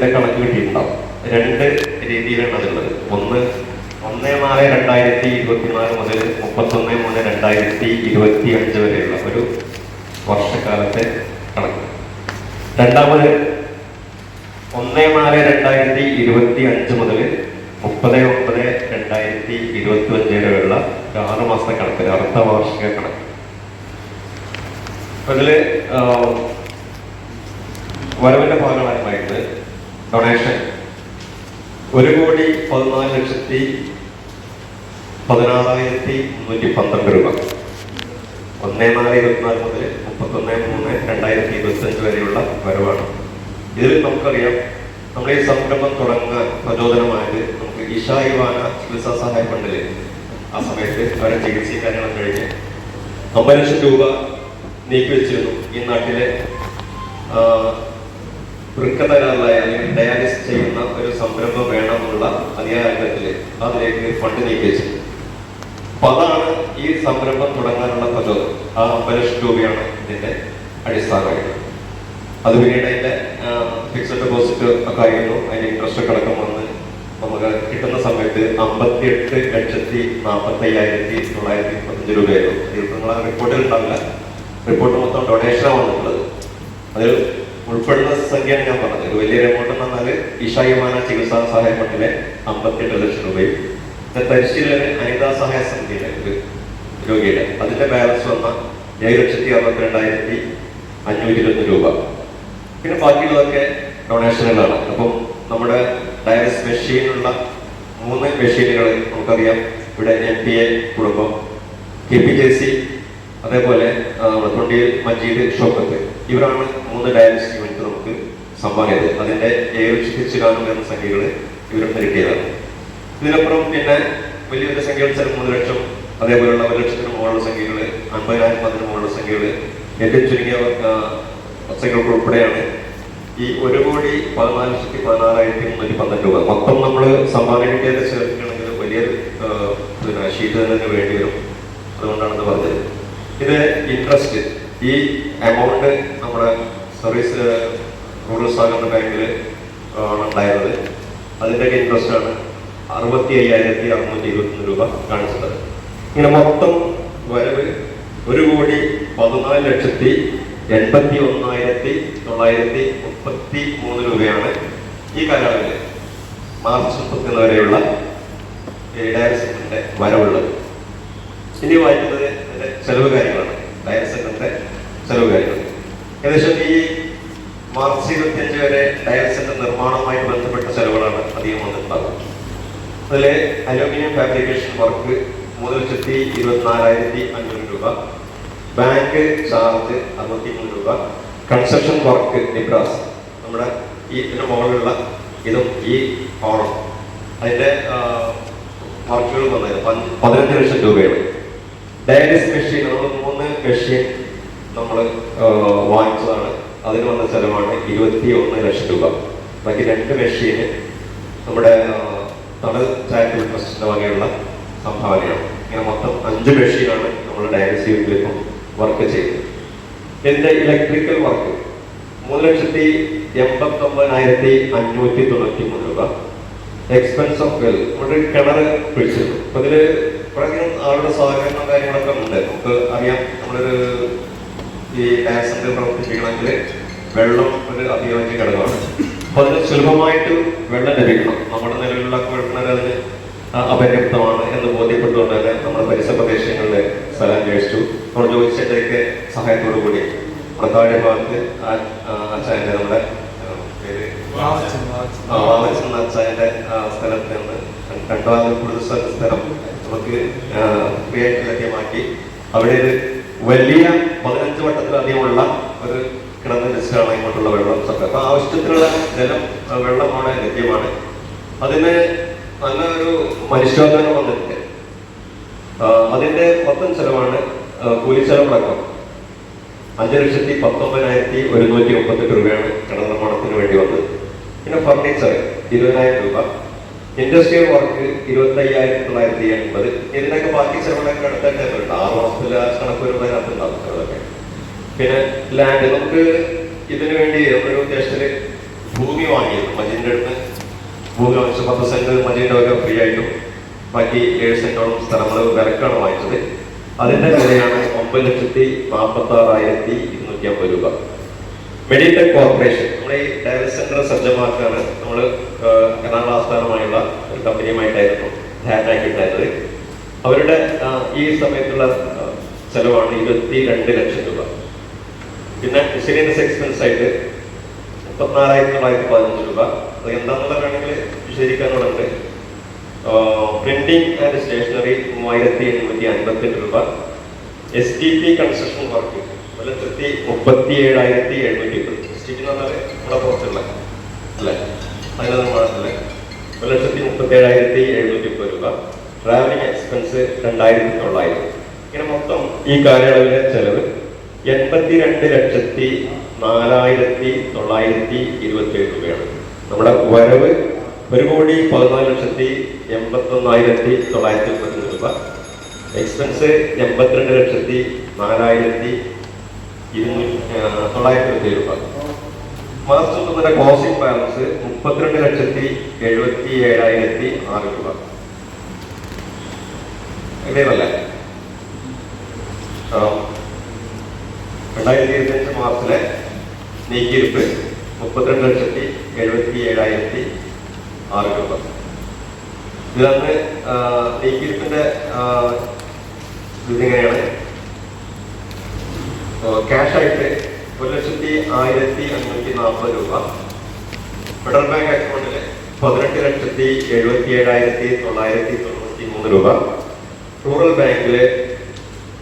ഇതിന്റെ കണക്ക് കിട്ടിയിട്ടുണ്ടാവും. രണ്ട് രീതിയിലാണ് അതുള്ളത് ഒന്ന് ഒന്ന് നാല് രണ്ടായിരത്തി ഇരുപത്തിനാല് മുതൽ മുപ്പത്തൊന്ന് മൂന്ന് രണ്ടായിരത്തി ഇരുപത്തി അഞ്ച് വരെയുള്ള ഒരു വർഷക്കാലത്തെ കണക്ക്. രണ്ടാമത് ഒന്ന് നാല് രണ്ടായിരത്തി ഇരുപത്തി അഞ്ച് മുതൽ മുപ്പത് ഒമ്പത് രണ്ടായിരത്തി ഇരുപത്തി അഞ്ച് വരെയുള്ള ഒരു ആറ് മാസത്തെ കണക്ക് അർദ്ധവാർഷിക വാർഷിക കണക്ക്. അതിൽ വരവിന്റെ ഭാഗമായിട്ട് ഡൊണേഷൻ ഒരു കോടി പതിനാല് ലക്ഷത്തി പതിനാറായിരത്തി മുന്നൂറ്റി പന്ത്രണ്ട് രൂപ. ഒന്നേ നാല് ഇരുപത്തിനാല് മുതൽ മുപ്പത്തൊന്ന് മൂന്ന് രണ്ടായിരത്തി ഇരുപത്തഞ്ച് വരെയുള്ള വരവാണ്. ഇതിൽ നമുക്കറിയാം നമ്മുടെ ഈ സംരംഭം തുടങ്ങാൻ പ്രചോദനമായത് നമുക്ക് ഇഷ യുവാന ചികിത്സാ സഹായ ഫണ്ടിൽ ആ സമയത്ത് അവരെ ചികിത്സയും കാര്യങ്ങളും കഴിഞ്ഞ് അമ്പത് ലക്ഷം രൂപ നീക്കി വെച്ചിരുന്നു ഈ നാട്ടിലെ ആ, വൃക്ക തരാറായ അല്ലെങ്കിൽ ഡയാലിസിസ് ചെയ്യുന്ന ഒരു സംരംഭം വേണമെന്നുള്ള ആഗ്രഹത്തിൽ അതിലേക്ക് ഫണ്ട് നീക്കിച്ചു അപ്പൊ അതാണ് ഈ സംരംഭം തുടങ്ങാനുള്ള പ്രചോദനം ആ അമ്പത് ലക്ഷം രൂപയാണ് ഇതിന്റെ അടിസ്ഥാനമായിട്ട് അത് പിന്നീട് അതിന്റെ ഫിക്സഡ് ഡെപ്പോസിറ്റ് ഒക്കെ ആയിരുന്നു. അതിന്റെ ഇൻട്രസ്റ്റ് അടക്കം വന്ന് നമുക്ക് കിട്ടുന്ന സമയത്ത് അമ്പത്തിയെട്ട് ലക്ഷത്തി നാൽപ്പത്തി അയ്യായിരത്തി തൊള്ളായിരത്തി മുപ്പത്തഞ്ച് രൂപയായിരുന്നു. ഇത് നിങ്ങൾ ആ റിപ്പോർട്ടിൽ ഉണ്ടാവില്ല. റിപ്പോർട്ട് മൊത്തം ഡൊണേഷനാണ് വന്നിട്ടുള്ളത്. അതിൽ ഉൾപ്പെടുന്ന സംഖ്യയാണ് ഞാൻ പറഞ്ഞത്. ഒരു വലിയ എമൗണ്ട് എന്ന് പറഞ്ഞാൽ ഇഷായുമാന ചികിത്സാ സഹായ ഫണ്ടിലെ അമ്പത്തിയെട്ട് ലക്ഷം രൂപയും തരിശീലന് അനിതാ സഹായ സമിതിയിലെ രോഗിയുടെ അതിന്റെ ബാലൻസ് വന്ന ഏഴ് ലക്ഷത്തി അറുപത്തി രണ്ടായിരത്തി അഞ്ഞൂറ്റി ഇരുപത്തി രൂപ. പിന്നെ ബാക്കിയുള്ളതൊക്കെ ഡൊണേഷനുകളാണ് അപ്പം നമ്മുടെ ഡയലിസ് മെഷീനുള്ള മൂന്ന് മെഷീനുകൾ നമുക്കറിയാം. ഇവിടെ എം പി എ കുടുംബം കെ പി ജെ സി അതേപോലെ തൊണ്ടിയിൽ മജീദ് ഷോക്കത്ത് ഇവരാണ് മൂന്ന് ഡയാലിസിസ് യൂണിറ്റ് നമുക്ക് സംഭാവന ചെയ്തത് അതിന്റെ ഏഴ് ലക്ഷത്തി ചിരാനും എന്ന സംഖ്യകൾ ഇവരും കിട്ടിയതാണ് ഇതിനപ്പുറം പിന്നെ വലിയ വലിയ സംഖ്യകൾ ചില മൂന്ന് ലക്ഷം അതേപോലെയുള്ള ഒരു ലക്ഷത്തിന് മുകളിലുള്ള സംഖ്യകൾ അൻപതിനായിരം അതിന് മുകളിലുള്ള സംഖ്യകൾ ഏറ്റവും ചുരുങ്ങിയ സംഖ്യകൾക്ക് ഉൾപ്പെടെയാണ്. ഈ ഒരു കോടി പതിനാല് ലക്ഷത്തി പതിനാറായിരത്തി മുന്നൂറ്റി പന്ത്രണ്ട് രൂപ. മൊത്തം നമ്മൾ സംഭാവന കിട്ടിയത് ചേർക്കുകയാണെങ്കിൽ വലിയൊരു പിന്നെ ഷീറ്റ് തന്നെ വേണ്ടി വരും. അതുകൊണ്ടാണ് ഇത് പറഞ്ഞത്. ഇത് ഇൻട്രസ്റ്റ് ഈ എമൗണ്ട് നമ്മുടെ സർവീസ് റൂറൽ സഹകരണ ബാങ്കിൽ ആണ് ഉണ്ടായിരുന്നത്. അതിന്റെയൊക്കെ ആണ് അറുപത്തി അയ്യായിരത്തി അറുന്നൂറ്റി ഇരുപത്തൊന്ന് രൂപ കാണിച്ചത്. ഇങ്ങനെ മൊത്തം വരവ് ഒരു കോടി പതിനാല് ലക്ഷത്തി എൺപത്തി ഒന്നായിരത്തി തൊള്ളായിരത്തി മുപ്പത്തി മൂന്ന് രൂപയാണ് ഈ കാലയളവിൽ മാർച്ച് മുപ്പത്തിയൊന്ന് വരെയുള്ള ഡയറക്ടറിന്റെ വരവുള്ളത്. ഇനി വായിക്കുന്നത് ചെലവ് കാര്യങ്ങളാണ്. ഡയറക്ടറിന്റെ ചെലവ് കാര്യങ്ങൾ ഏകദേശം ഈ മാർച്ച് ഇരുപത്തിയഞ്ച് വരെ ഡയൽസിന്റെ നിർമ്മാണവുമായി ബന്ധപ്പെട്ട ചെലവുകളാണ് അധികം വന്നിട്ടുണ്ടാകുന്നത് അതിലെ അലൂമിനിയം ഫാബ്രിക്കേഷൻ വർക്ക് മൂന്ന് ലക്ഷത്തി ഇരുപത്തിനാലായിരത്തി അഞ്ഞൂറ് രൂപ. ബാങ്ക് ചാർജ് അറുപത്തി മൂന്ന് രൂപ. Construction work Nibras. നമ്മുടെ ഈ ഇതിന് മുകളിലുള്ള ഇതും ഈ ഓണം അതിന്റെ വർക്കുകൾ വന്നത് പതിനഞ്ച് ലക്ഷം രൂപയാണ്. ഡയാലിസ് മെഷീൻ നമ്മൾ മൂന്ന് മെഷീൻ നമ്മൾ വാങ്ങിച്ചതാണ്. അതിന് വന്ന ചെലവാണ് ഇരുപത്തി ഒന്ന് ലക്ഷം രൂപ. ബാക്കി രണ്ട് മെഷീന് നമ്മുടെ തണൽ ചാരിറ്റബിൾ ട്രസ്റ്റിന്റെ വകയുള്ള സംഭാവനയാണ്. ഇങ്ങനെ മൊത്തം അഞ്ച് മെഷീനാണ് നമ്മൾ ഡയാലിസ് വീട്ടിലിപ്പം വർക്ക് ചെയ്യുന്നത്. ഇതിന്റെ ഇലക്ട്രിക്കൽ വർക്ക് മൂന്ന് ലക്ഷത്തി എൺപത്തി ഒമ്പതിനായിരത്തി അഞ്ഞൂറ്റി തൊണ്ണൂറ്റി മൂന്ന് രൂപ. എക്സ്പെൻസ് ഓഫ് വെൽ നമ്മുടെ കിണർ പിടിച്ചിരുന്നു അപ്പൊ ഇതിൽ കുറേ ആളുടെ സഹകരണം കാര്യങ്ങളൊക്കെ ഉണ്ട്. നമുക്ക് അറിയാം നമ്മളൊരു ഈ ഡാൻസ് സെന്റർ പ്രവർത്തിപ്പിക്കണമെങ്കിൽ വെള്ളം ഒരു അത്യാവശ്യ ഘടകമാണ് അപ്പൊ അതിന് സുലഭമായിട്ട് വെള്ളം ലഭിക്കണം. നമ്മുടെ നിലവിലുള്ള കുഴൽക്കിണർ അതിന് അപര്യാപ്തമാണ് എന്ന് ബോധ്യപ്പെട്ടുകൊണ്ട് തന്നെ നമ്മുടെ പരിസര പ്രദേശങ്ങളിലെ സ്ഥലം അന്വേഷിച്ചു നമ്മൾ ജോലിച്ചേട്ടൊക്കെ സഹായത്തോടു കൂടി പ്രധാന ഭാഗത്ത് അച്ഛന്റെ നമ്മുടെ പേര്? വാവച്ചൻ അച്ഛന്റെ സ്ഥലത്ത് നിന്ന് രണ്ടാമത് കൂടുതൽ സ്ഥല- നമുക്ക് ക്രിയേറ്റ് ലഭ്യമാക്കി അവിടെ ഒരു വലിയ പതിനഞ്ച് വട്ടത്തിലധികമുള്ള ഒരു കിണർ വെച്ചിട്ടാണ് ഇങ്ങോട്ടുള്ള വെള്ളം സപ്ലൈ. അപ്പൊ ആവശ്യത്തിനുള്ള ജലം വെള്ളമാണ് ലഭ്യമാണ്. അതിന് നല്ലൊരു മനുഷ്യോദ്ധാനം വന്നിട്ടുണ്ട്. അതിന്റെ മൊത്തം ചെലവാണ് കൂലി ചെലവടക്കം അഞ്ച് ലക്ഷത്തി പത്തൊമ്പതിനായിരത്തി ഒരുന്നൂറ്റി മുപ്പത്തെട്ട് രൂപയാണ് കിണർ വേണ്ടി വന്നത്. പിന്നെ ഫർണിച്ചർ ഇരുപതിനായിരം രൂപ. ഇൻഡസ്ട്രിയൽ വർക്ക് ഇരുപത്തി അയ്യായിരത്തി തൊള്ളായിരത്തി എൺപത് ഇതിനൊക്കെ ബാക്കി ചെലവുകളൊക്കെ അടുത്തായിട്ട് ആറ് മാസത്തിൽ ആ കണക്ക് വരുമ്പോൾ ചെലവൊക്കെ പിന്നെ ലാൻഡ് നമുക്ക് ഇതിനു വേണ്ടി ഒരു ഉദ്ദേശത്തിൽ ഭൂമി വാങ്ങിയത് മജീന്റെ അടുത്ത് ഭൂമി വാങ്ങിച്ചു. പത്ത് സെന്റ് മജീന്റെ ഒക്കെ ഫ്രീ ആയിട്ടും. ബാക്കി ഏഴ് സെന്റോളം സ്ഥലങ്ങൾ വിലക്കാണ് വാങ്ങിച്ചത്. അതിന്റെ വിലയാണ് ഒമ്പത് ലക്ഷത്തി നാൽപ്പത്തി ആറായിരത്തി ഇരുന്നൂറ്റി അമ്പത് രൂപ. മെഡിടെക് കോർപ്പറേഷൻ നമ്മുടെ ഈ ഡയലിസ് സെന്റർ സജ്ജമാക്കാണ് നമ്മൾ എറണാകുളം ആസ്ഥാനമായുള്ള ഒരു കമ്പനിയുമായിട്ടായിരുന്നു ധാരണയാക്കിയിട്ടായിരുന്നത് അവരുടെ ഈ സമയത്തുള്ള ചെലവാണ് ഇരുപത്തി രണ്ട് ലക്ഷം രൂപ. പിന്നെ മിസലേനിയസ് എക്സ്പെൻസ് ആയിട്ട് മുപ്പത്തിനാലായിരത്തി തൊള്ളായിരത്തി പതിനഞ്ച് രൂപ. അത് എന്താണെന്നുള്ള വേണമെങ്കിൽ വിശദീകരിക്കാനുള്ളത് പ്രിന്റിംഗ് ആൻഡ് സ്റ്റേഷനറി മൂവായിരത്തി എണ്ണൂറ്റി അൻപത്തെട്ട് രൂപ. S T P construction work മുപ്പത്തി ഏഴായിരത്തി എഴുന്നൂറ്റി മുപ്പത് എസ് ടി പി എന്ന് പറഞ്ഞാൽ നമ്മുടെ പുറത്തുള്ള അല്ലേ? അതിനകത്ത് നമ്മളല്ലേ ഒരു ലക്ഷത്തി മുപ്പത്തി ഏഴായിരത്തി എഴുന്നൂറ്റി മുപ്പത് രൂപ. ട്രാവലിംഗ് എക്സ്പെൻസ് രണ്ടായിരത്തി തൊള്ളായിരം. ഇങ്ങനെ മൊത്തം ഈ കാലയളവിലെ ചെലവ് എൺപത്തിരണ്ട് ലക്ഷത്തി നാലായിരത്തി തൊള്ളായിരത്തി ഇരുപത്തി ഏഴ് രൂപയാണ്. നമ്മുടെ വരവ് ഒരു കോടി പതിനാല് ലക്ഷത്തി എൺപത്തി ഒന്നായിരത്തി തൊള്ളായിരത്തി മുപ്പത്തി രൂപ. എക്സ്പെൻസ് എൺപത്തിരണ്ട് ലക്ഷത്തി നാലായിരത്തി ഇരുന്നൂറ്റി തൊള്ളായിരത്തി രൂപ. മാർച്ച് ഒന്നിന്റെ ക്ലോസിംഗ് ബാലൻസ് മുപ്പത്തിരണ്ട് ലക്ഷത്തി എഴുപത്തി ഏഴായിരത്തി ആറ് രൂപ. ആ, രണ്ടായിരത്തി ഇരുപത്തിയഞ്ച് മാസത്തിലെ നീക്കിയിരുപ്പ് മുപ്പത്തിരണ്ട് ലക്ഷത്തി എഴുപത്തി ഏഴായിരത്തി ആറ് രൂപ. ഇതന്ന് നീക്കിയിരുപ്പിന്റെ ഇതിങ്ങനെയാണ് ക്യാഷ് ആയിട്ട് ഒരു ലക്ഷത്തി ആയിരത്തി അഞ്ഞൂറ്റി നാൽപ്പത് രൂപ. ഫെഡറൽ ബാങ്ക് അക്കൗണ്ടിലെ പതിനെട്ട് ലക്ഷത്തി എഴുപത്തി ഏഴായിരത്തി തൊള്ളായിരത്തി തൊണ്ണൂറ്റി മൂന്ന് രൂപ. റൂറൽ ബാങ്കിലെ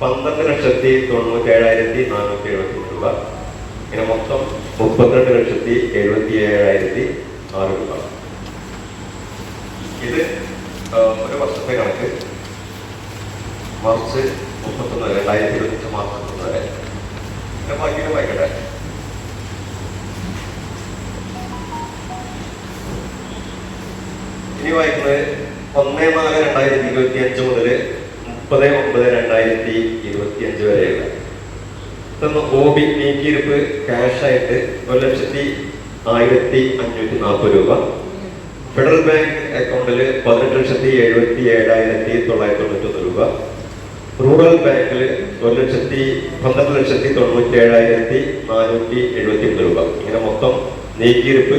പന്ത്രണ്ട് ലക്ഷത്തി തൊണ്ണൂറ്റി ഏഴായിരത്തി നാനൂറ്റി എഴുപത്തി രൂപ. ഇങ്ങനെ മൊത്തം മുപ്പത്തിരണ്ട് ലക്ഷത്തി എഴുപത്തി ഏഴായിരത്തി ആറ് രൂപ. ഇത് ഒരു വർഷത്തെ കണക്ക്. മാർച്ച് മുപ്പത്തൊന്ന് രണ്ടായിരത്തി ഇരുപത്തി മുപ്പത്തൊന്ന് വരെ. ബാക്കിയൊക്കെ വായിക്കട്ടെ ഇനി ആയിട്ടുള്ളത് ഒന്ന് നാല് രണ്ടായിരത്തി ഇരുപത്തി അഞ്ച് മുതൽ മുപ്പത് ഒമ്പത് രണ്ടായിരത്തി ഇരുപത്തി അഞ്ച് വരെയുള്ള. ഇതൊന്ന് ഒ നീക്കിയിരുപ്പ് ക്യാഷ് ആയിട്ട് ഒരു ലക്ഷത്തി ആയിരത്തി അഞ്ഞൂറ്റി നാൽപ്പത് രൂപ. ഫെഡറൽ ബാങ്ക് അക്കൗണ്ടിൽ പതിനെട്ട് ലക്ഷത്തി എഴുപത്തി ഏഴായിരത്തി തൊള്ളായിരത്തി തൊണ്ണൂറ്റൊന്ന് രൂപ. റൂറൽ ബാങ്കിൽ ഒരു ലക്ഷത്തി പന്ത്രണ്ട് ലക്ഷത്തി തൊണ്ണൂറ്റി ഏഴായിരത്തി നാനൂറ്റി എഴുപത്തി ഒന്ന് രൂപ. ഇങ്ങനെ മൊത്തം നീക്കിയിരുപ്പ്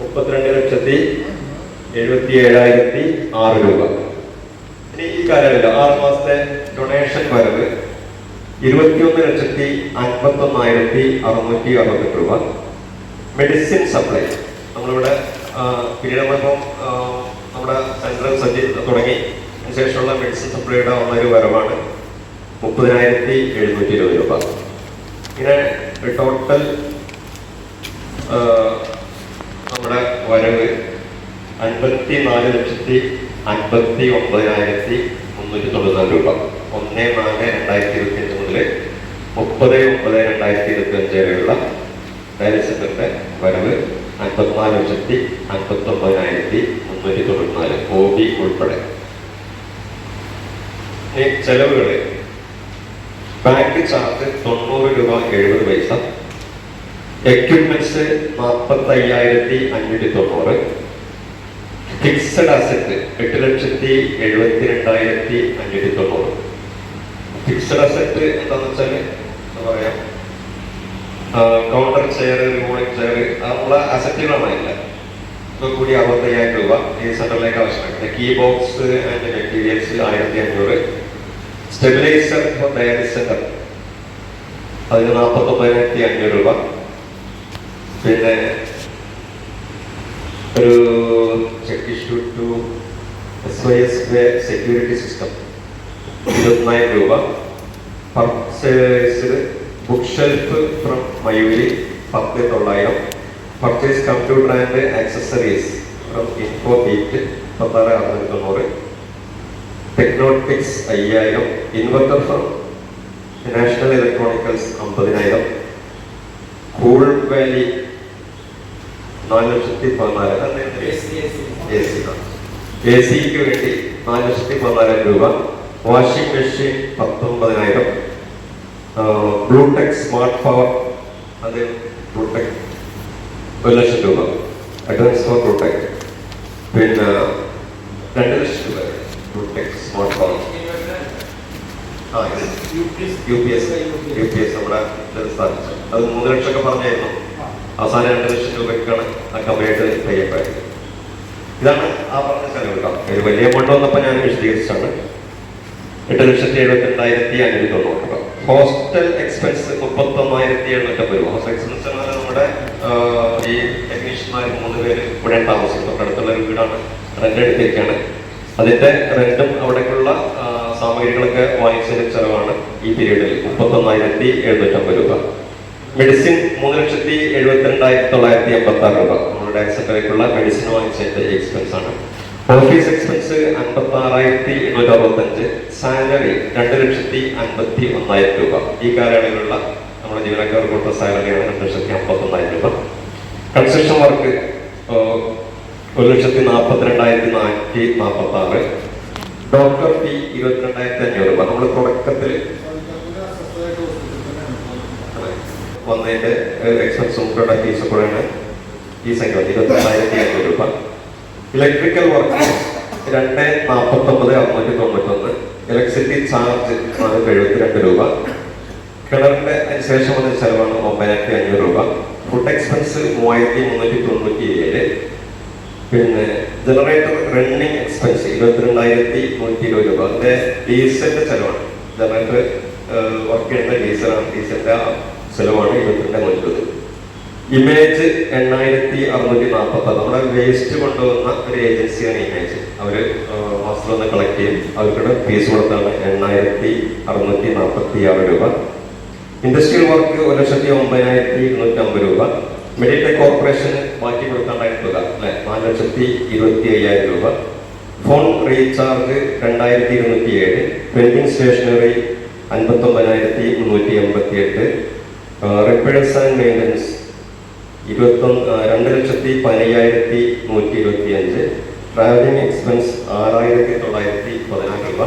മുപ്പത്തിരണ്ട് ലക്ഷത്തി എഴുപത്തി ഏഴായിരത്തി ആറ് രൂപ. ഇനി ഈ കാലയളവിൽ ആറ് മാസത്തെ ഡൊണേഷൻ വരവ് ഇരുപത്തിയൊന്ന് ലക്ഷത്തി അൻപത്തി ഒന്നായിരത്തി അറുന്നൂറ്റി അറുപത്തെട്ട് രൂപ. മെഡിസിൻ സപ്ലൈ നമ്മളിവിടെ കിരീടമപ്പം നമ്മുടെ സെൻട്രൽ സജ്ജി തുടങ്ങി. അതിനുശേഷമുള്ള മെഡിസിൻ സപ്ലൈയുടെ ഒന്നൊരു വരവാണ് മുപ്പതിനായിരത്തി എഴുന്നൂറ്റി ഇരുപത് രൂപ. ഇങ്ങനെ ടോട്ടൽ നമ്മുടെ വരവ് അൻപത്തി നാല് ലക്ഷത്തി അൻപത്തി ഒമ്പതിനായിരത്തി മുന്നൂറ്റി തൊണ്ണൂറ്റി രൂപ. ഒന്ന് നാല് രണ്ടായിരത്തി ഇരുപത്തി അഞ്ച് മുതൽ മുപ്പത് ഒമ്പത് രണ്ടായിരത്തി ഇരുപത്തി അഞ്ച് വരെയുള്ള ഡയലിസിന്റെ വരവ് അൻപത്തിനാല് ലക്ഷത്തി അൻപത്തി ഒമ്പതിനായിരത്തി മുന്നൂറ്റി തൊണ്ണൂറ്റി നാല് ബി ഉൾപ്പെടെ. ചെലവുകൾ ബാങ്ക് ചാർജ് തൊണ്ണൂറ് രൂപ എഴുപത് പൈസ. എക്യുപ്മെന്റ്സ് നാൽപ്പത്തി അയ്യായിരത്തി അഞ്ഞൂറ്റി തൊണ്ണൂറ് ഫിക്സഡ് അസറ്റ് എട്ട് ലക്ഷത്തി എഴുപത്തി രണ്ടായിരത്തി അഞ്ഞൂറ്റി തൊണ്ണൂറ്. ഫിക്സഡ് അസറ്റ് എന്താണെന്ന് വെച്ചാൽ എന്താ പറയാ? കൗണ്ടർ ചെയർ റിമോണിംഗ് ചെയർ അങ്ങനെയുള്ള അസറ്റുകളാണ് ഇല്ല ഇപ്പൊ കൂടി അറുപത്തയ്യായിരം രൂപ ഈ സെന്ററിലേക്ക് ആവശ്യമാണ്. കീ ബോക്സ് ആൻഡ് മെറ്റീരിയൽസ് ആയിരത്തി അഞ്ഞൂറ്. സ്റ്റെബിലൈസർ ഫോർ ഡയാലിസ് സെന്റർ അതിന് നാൽപ്പത്തി ഒമ്പതിനായിരത്തി അഞ്ഞൂറ് രൂപ. പിന്നെ ഒരു cheque issue to S Y S security system ഇരുപത്തിനായിരം രൂപ. Purchase book shelf from Mayuri പത്ത് തൊള്ളായിരം. Purchase computer and accessories from info beat പത്താറ് അറുന്നൂറ്റി തൊണ്ണൂറ്. ടെക്നോട്ടിക്സ് അയ്യായിരം. ഇൻവെർട്ടർ ഫ്രം നാഷണൽ ഇലക്ട്രോണിക്കൽസ് അമ്പതിനായിരം. കൂൾ വാലി നാല് ലക്ഷത്തി പതിനാലായിരം എ സിക്ക് വേണ്ടി നാല് ലക്ഷത്തി പതിനാലായിരം രൂപ. Washing machine പത്തൊമ്പതിനായിരം. Bluetech smart power. അത് ബ്ലൂടെക് ഒരു ലക്ഷം രൂപ. Advance for Bluetech. പിന്നെ രണ്ട് ലക്ഷം രൂപ. Bluetech smart power. U P S. U P S. നമ്മുടെ സ്ഥാപിച്ചു. അത് മൂന്ന് ലക്ഷമൊക്കെ പറഞ്ഞായിരുന്നു. അവസാനം രണ്ട് ലക്ഷം രൂപയ്ക്കാണ് ആ കമ്പനിയായിട്ട് തയ്യപ്പായത് ഇതാണ് ആ പറഞ്ഞ സ്ഥലം കേട്ടോ. ഒരു വലിയ എമൗണ്ട് വന്നപ്പോൾ ഞാൻ വിശദീകരിച്ചാണ് എട്ട് ലക്ഷത്തി എഴുപത്തി രണ്ടായിരത്തി അഞ്ഞൂറ്റി തൊണ്ണൂറ് രൂപ. ഹോസ്റ്റൽ എക്സ്പെൻസ് മുപ്പത്തി ഒന്നായിരത്തി എഴുന്നൂറ്റമ്പത് രൂപ. ഹോസ്റ്റൽ എക്സ്പെൻസ് നമ്മുടെ ഈ ടെക്നീഷ്യന്മാർ മൂന്ന് പേര് ഇവിടെ താമസിക്കും തൊട്ടടുത്തുള്ള ഒരു വീടാണ്. റെന്റ് എടുത്തിരിക്കുകയാണ്. അതിന്റെ റെന്റും അവിടേക്കുള്ള സാമഗ്രികളൊക്കെ വാങ്ങിച്ചതിന് ചെലവാണ് ഈ പീരീഡിൽ മുപ്പത്തി ഒന്നായിരത്തി എഴുന്നൂറ്റമ്പത് രൂപ. മെഡിസിൻ മൂന്ന് ലക്ഷത്തി എഴുപത്തിരണ്ടായിരത്തി തൊള്ളായിരത്തി എൺപത്തി ആറ് രൂപ. നമ്മുടെ സെക്രട്ടറിക്കുള്ള മെഡിസിൻ വാങ്ങിച്ചതിന്റെ എക്സ്പെൻസ് ആണ്. ഓഫീസ് എക്സ്പെൻസ് അൻപത്തി ആറായിരത്തി എണ്ണൂറ്റി അറുപത്തഞ്ച് സാലറി രണ്ട് ലക്ഷത്തി അൻപത്തി ഒന്നായിരം രൂപ. ഈ കാലയളവിലുള്ള നമ്മുടെ ജീവനക്കാർക്ക് കൊടുത്ത സാലറിയാണ് രണ്ട് ലക്ഷത്തി അമ്പത്തി ഒന്നായിരം രൂപ. കൺസ്ട്രക്ഷൻ വർക്ക് ഒരു ലക്ഷത്തി നാൽപ്പത്തി രണ്ടായിരത്തി നാനൂറ്റി നാൽപ്പത്തി ആറ് ഡോക്ടർ ഫീ ഇരുപത്തിരണ്ടായിരത്തി അഞ്ഞൂറ് രൂപ. നമ്മൾ തുടക്കത്തിൽ വന്നതിന്റെ എക്സ്പെൻസും പ്രൊഡക്റ്റ് ഫീസും കൂടെയാണ് ഈ സംഖ്യ ഇരുപത്തിരണ്ടായിരത്തി അഞ്ഞൂറ് രൂപ. ഇലക്ട്രിക്കൽ വർക്ക് രണ്ട് നാൽപ്പത്തി ഒമ്പത് അറുന്നൂറ്റി തൊണ്ണൂറ്റൊന്ന്. ഇലക്ട്രിസിറ്റി ചാർജ് നാനൂറ്റി എഴുപത്തിരണ്ട് രൂപ. കിണറിന്റെ ശേഷം വന്ന ചെലവാണ് ഒമ്പതിനായിരത്തി അഞ്ഞൂറ് രൂപ. ഫുഡ് എക്സ്പെൻസ് മൂവായിരത്തി മുന്നൂറ്റി തൊണ്ണൂറ്റി ഏഴ് പിന്നെ ജനറേറ്റർ റണ്ണിങ് എക്സ്പെൻസ് ഇരുപത്തിരണ്ടായിരത്തി നൂറ്റി ഇരുപത് രൂപ. അതിന്റെ ഡീസലിന്റെ ചെലവാണ്. ജനറേറ്റർ വർക്ക് ചെയ്യുന്ന ഡീസലാണ് ഡീസലിന്റെ ചെലവാണ് ഇരുപത്തിരണ്ട് നൂറ്റി ഇരുപത് ഇമേജ് എണ്ണായിരത്തി അറുന്നൂറ്റി നാൽപ്പത്തി നമ്മുടെ വേസ്റ്റ് കൊണ്ടുവന്ന ഒരു ഏജൻസിയാണ് ഇമേജ് അവർ മാസ്റ്റർ വന്ന് കളക്ട് ചെയ്യും. അവർക്കുടെ ഫീസ് കൊടുത്താണ് എണ്ണായിരത്തി അറുന്നൂറ്റി നാൽപ്പത്തി ആറ് രൂപ. ഇൻഡസ്ട്രിയൽ വർക്ക് ഒരു ലക്ഷത്തി ഒമ്പതിനായിരത്തി ഇരുന്നൂറ്റി അമ്പത് രൂപ. മെഡിടെക് കോർപ്പറേഷൻ ബാക്കി കൊടുക്കാണ്ടായിരുന്ന തുക അല്ലെ? നാല് ലക്ഷത്തി ഇരുപത്തി അയ്യായിരം രൂപ. ഫോൺ റീചാർജ് രണ്ടായിരത്തി ഇരുന്നൂറ്റി ഏഴ് പ്രിന്റിംഗ് സ്റ്റേഷനറി അൻപത്തി ഒമ്പതിനായിരത്തി മുന്നൂറ്റി എൺപത്തി എട്ട് റിപ്പയർസ് ആൻഡ് മെയിന്റനൻസ് ഇരുപത്തൊന്ന് രണ്ട് ലക്ഷത്തി പതിനയ്യായിരത്തി നൂറ്റി ഇരുപത്തി അഞ്ച് ട്രാവലിംഗ് എക്സ്പെൻസ് ആറായിരത്തി തൊള്ളായിരത്തി പതിനാറ് രൂപ.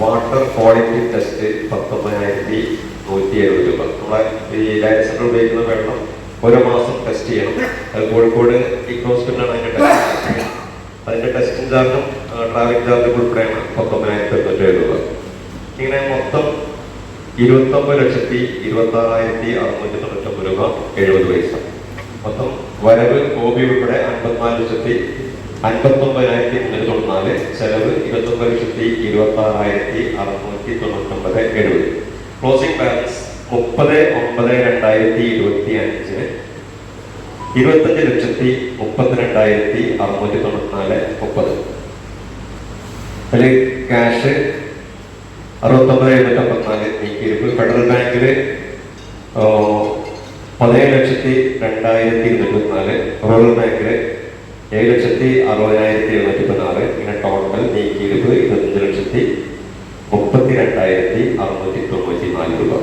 വാട്ടർ ക്വാളിറ്റി ടെസ്റ്റ് പത്തൊമ്പതിനായിരത്തി നൂറ്റി എഴുപത് രൂപ. നമ്മളെ ഈ ലൈഫ് സെന്റർ ഉപയോഗിക്കുന്ന വെള്ളം ഓരോ മാസം ടെസ്റ്റ് ചെയ്യണം. അത് കോഴിക്കോട് ഇക്കോ ഹോസ്പിറ്റലാണ് അതിന്റെ ടെസ്റ്റ് അതിന്റെ ടെസ്റ്റിംഗ് ചാർജും ട്രാവലിംഗ് ചാർജും ഉൾപ്പെടെയാണ് പത്തൊമ്പതിനായിരത്തി തൊണ്ണൂറ്റി ഏഴ് രൂപ. ഇങ്ങനെ മൊത്തം ഇരുപത്തൊമ്പത് ലക്ഷത്തി ഇരുപത്തി ആറായിരത്തി അറുന്നൂറ്റി തൊണ്ണൂറ്റൊമ്പത് രൂപ എഴുപത് പൈസ. മൊത്തം വരവ് ഹോബി ഉൾപ്പെടെ അൻപത്തിനാല് ലക്ഷത്തി അൻപത്തൊമ്പതിനായിരത്തി മുന്നൂറ്റി തൊണ്ണൂറ്റിനാല് ചെലവ് ഇരുപത്തൊമ്പത് ലക്ഷത്തി ഇരുപത്തി ആറായിരത്തി അറുന്നൂറ്റി തൊണ്ണൂറ്റൊമ്പത് എഴുപത്. ക്ലോസിംഗ് ബാലൻസ് മുപ്പത് ഒമ്പത് രണ്ടായിരത്തി ഇരുപത്തി അഞ്ച് ഇരുപത്തഞ്ച് ലക്ഷത്തി മുപ്പത്തിരണ്ടായിരത്തി അറുന്നൂറ്റി തൊണ്ണൂറ്റിനാല് മുപ്പത്. അതിൽ ക്യാഷ് അറുപത്തൊമ്പത് എഴുന്നൂറ്റി അമ്പത്തിനാല് നീക്കിയിരിപ്പ് ഫെഡറൽ ബാങ്കിൽ പതിനേഴ് ലക്ഷത്തി രണ്ടായിരത്തി ഇരുന്നൂറ്റി നാല് റൂറൽ ബാങ്കിൽ ഏഴ് ലക്ഷത്തി അറുപതിനായിരത്തി എഴുന്നൂറ്റി പതിനാറ് ഇങ്ങനെ ടോട്ടൽ നീക്കിയിരിപ്പ് ഇരുപത്തഞ്ച് ലക്ഷത്തി മുപ്പത്തി രണ്ടായിരത്തി അറുന്നൂറ്റി തൊണ്ണൂറ്റി നാല് രൂപ.